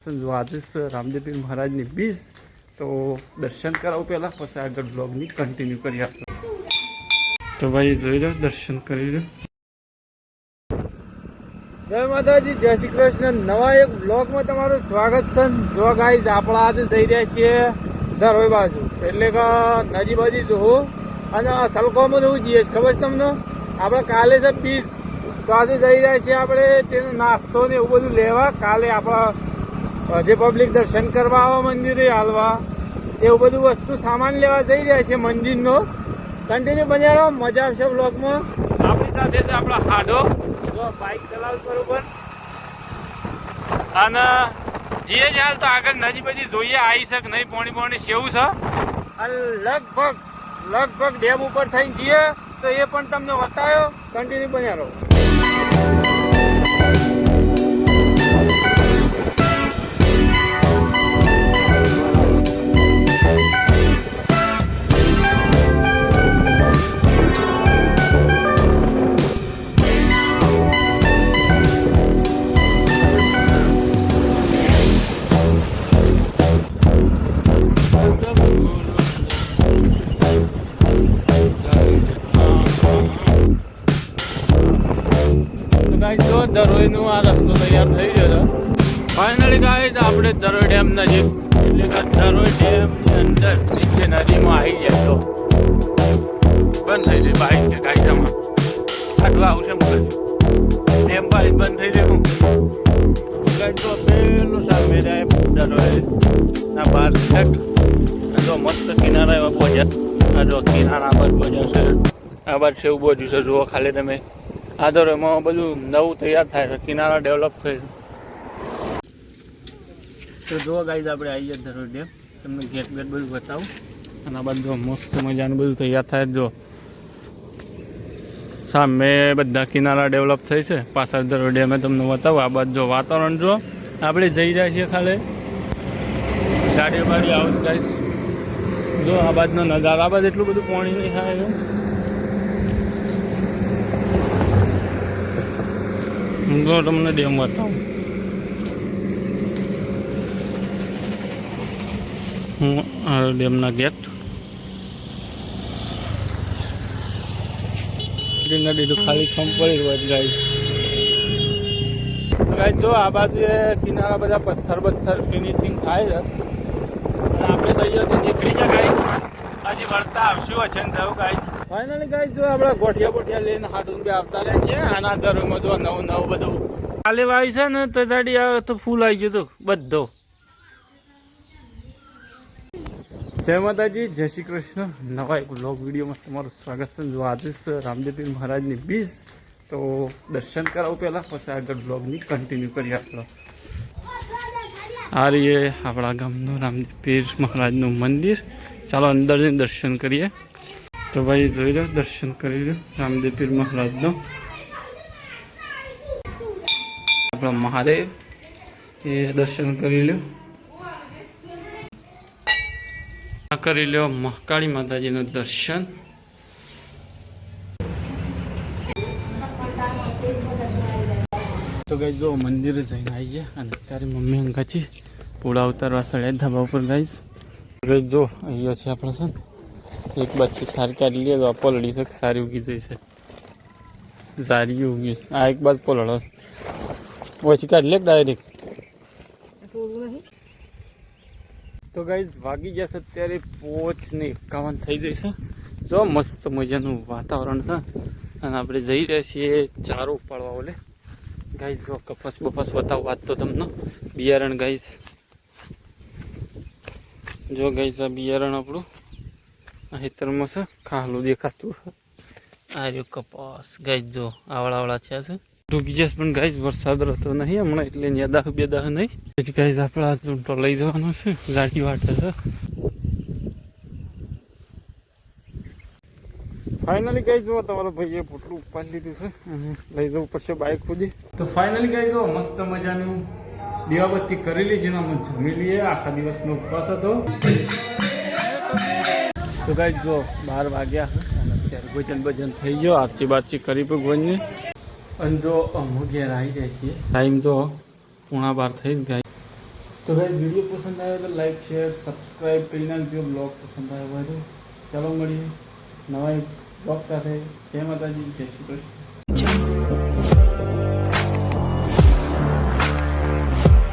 આજે રામદેવપીર મહારાજની બીજ, તો દર્શન કરાવું પહેલાં, પછી આગળ બ્લોગની કન્ટિન્યુ કરી આપો તો ભાઈ, જોઈ લો, દર્શન કરી લો. જય માતાજી, જય શ્રી કૃષ્ણ. નવા એક બ્લોગમાં તમારું સ્વાગત છે. જો ગાઈઝ આપણા આજે જઈ રહ્યા છીએ ધરોઈ બાજુ. એટલે કે નજી બાજુ જોવું અને સલકોમાં જવું જઈએ ખબર છે તમને? આપણે કાલે છે બીજ તો આજે જઈ રહ્યા છીએ આપણે, તેનો નાસ્તો ને એવું બધું લેવા. કાલે આપણા જે પબ્લિક દર્શન કરવા આવે મંદિરે હાલવા, એવું બધું વસ્તુ સામાન લેવા જઈ રહ્યા છે મંદિરનો. કન્ટિન્યુ બન્યા રહો, મજા આવશે બ્લોગમાં આપણી સાથે છે આપણા હાડો. જો બાઇક ચલાવ બરોબર. અને જ હાલ તો આગળ નજી બધી જોઈએ આવી શક નહીં, પોણી પોણી સેવું છે. અને લગભગ લગભગ ડેમ ઉપર થઈને જઈએ તો એ પણ તમને બતાવ્યો કન્ટિન્યુ બન્યા રહો. દરોઈનો આ રસ્તો તૈયાર થઈ ગયો ફાઇનલી ગાઈસ આપણે દરોઈ ડેમ નજીક, એટલે કે દરોઈ ડેમની અંદર નીચે નદીમાં આવી ગયા તો બંધ થઈ ગઈ બાઈક કે કાયદામાં. આટલું આવશે મુકલ ડેમ બાઈક બંધ થઈ ગયું ગાઈસ તો પેલું સામે જાય દરોઈ ના સેટ જો મસ્ત કિનારા એવા પહોંચ્યા. જો કિનારા પર પહોંચ્યા છે. આ બાદ છે ઊભો છે. જુઓ ખાલી તમે. આ તો એમાં બધું નવું તૈયાર થાય છે કિનારા ડેવલપ થઈ તો જુઓ ગાઈઝ આપણે આવી જઈએ ધરોઈ ડેમ તમને ગેટ ગેટ બધું બતાવું. અને આ બધું જો મસ્ત મજાનું બધું તૈયાર થાય જો જો સામે બધા કિનારા ડેવલપ થઈ છે. પાછળ ધરોઈ ડેમે તમને બતાવું. આ બાજુ જો વાતાવરણ જો આપણે જઈ રહ્યા છીએ ખાલી. ગાડી વાડી આવું ગાઈઝ જો આ બાજુનો નજારો. આ બાજુ એટલું બધું પાણી નહીં થાય તો તમને ડેમ બતાવું હું ડેમના ગેટ. નદી તો ખાલી ખંપડી હોય ગાય ગાય જો આ બાજુ એ કિનારા બધા પથ્થર પથ્થર ફિનિશિંગ થાય છે. આપણે તો અહીંયાથી નીકળી જાય ગાઈસ. હજી વળતા આવશું છે ને જવું ગાઈસ ફાઇનલી ગાઈસ જો આપણે ગોઠિયા બોઠિયા લઈને હાડું બે આવતા રહે છે, આના ઘરમાં જો નવું નવું બધું. કાલે વાવી છે ને, તો દાડી આવે તો ફૂલ આવી ગયું બધો. જય માતાજી, જય શ્રી કૃષ્ણ. નવા એક વ્લોગ વિડીયોમાં તમારું સ્વાગત છે. જો આજે રામદેવપીર મહારાજની બીજ, તો દર્શન કરાવું પહેલાં, પછી આગળ વ્લોગની કન્ટિન્યુ કરીએ આપણે. આ રહીએ આપણા ગામનું રામદેવપીર મહારાજનું મંદિર. ચાલો અંદર દર્શન કરીએ. તો ભાઈ, જોઈ લો, દર્શન કરી લો રામદેવપીર મહારાજનો. આપણા મહાદેવ, એ દર્શન કરી લો. કરી લ્યો મહાકાળી માતાજીનું દર્શન. તો ગઈ જો મંદિરે જઈને આવી ગયા અને અત્યારે મમ્મી અંગાથી પૂળા ઉતારવા સળે ધાબા ઉપર ગઈશ ગઈ જો અહીંયા છે આપણે છે ને, એક બાજુ સારી કાઢી લઈએ તો આ પલળી છે, સારી ઉગી જઈ છે. સારી ઉગી. આ એક બાજુ પલળો ઓછી કાઢી લે ડાયરેક્ટ તો ગાઈઝ વાગી જશે અત્યારે પોચ ને એકાવન થઈ ગઈ છે. જો મસ્ત મજાનું વાતાવરણ છે. અને આપણે જઈ રહ્યા છીએ ચારો ઉપાડવા ઓલે. ગાઈઝ જો કપાસ બપાસ બતાવો, વાત તો તમને બિયારણ ગાઈઝ જો ગાઈઝ આ બિયારણ આપણું આ હેતરમાં છે ખાલું દેખાતું. આ રહ્યો કપાસ. ગાઈઝ જો આવડા આવડા થયા છે. ડૂબી જશે પણ ગાઈઝ વરસાદ રહેતો નહીં હમણાં, એટલે અહીંયા દાહ બે દાહ નહીં ગાઈઝ આપણે આ લઈ જવાનો છે. ગાડી વાટે છે. ફાઇનલી ગાઈ જો તમારો ભાઈએ પોટલું ઉપાડી લીધું છે. લઈ જવું પડશે બાઇક સુધી તો ફાઇનલી ગાઈ જો મસ્ત મજાનું દીવાબત્તી કરેલી જેના અમે જમી લઈએ. આખા દિવસનો ઉપવાસ હતો. તો ગાઈ જો બાર વાગ્યા. અત્યારે ભજન ભજન થઈ ગયો. આરતી બારતી કરી ભગવાનની. અને જો અમુક ઘેર આવી જાય છીએ ટાઈમ તો પૂણા બાર થઈ જ ગાય. તો ગાઈઝ વીડિયો પસંદ આવ્યો તો લાઈક શેર સબસ્ક્રાઈબ કરી નાખજો. બ્લોગ પસંદ આવ્યો ચાલો મળીએ. નવા એક બ્લોગ સાથે જય માતાજી જય શ્રી કૃષ્ણ.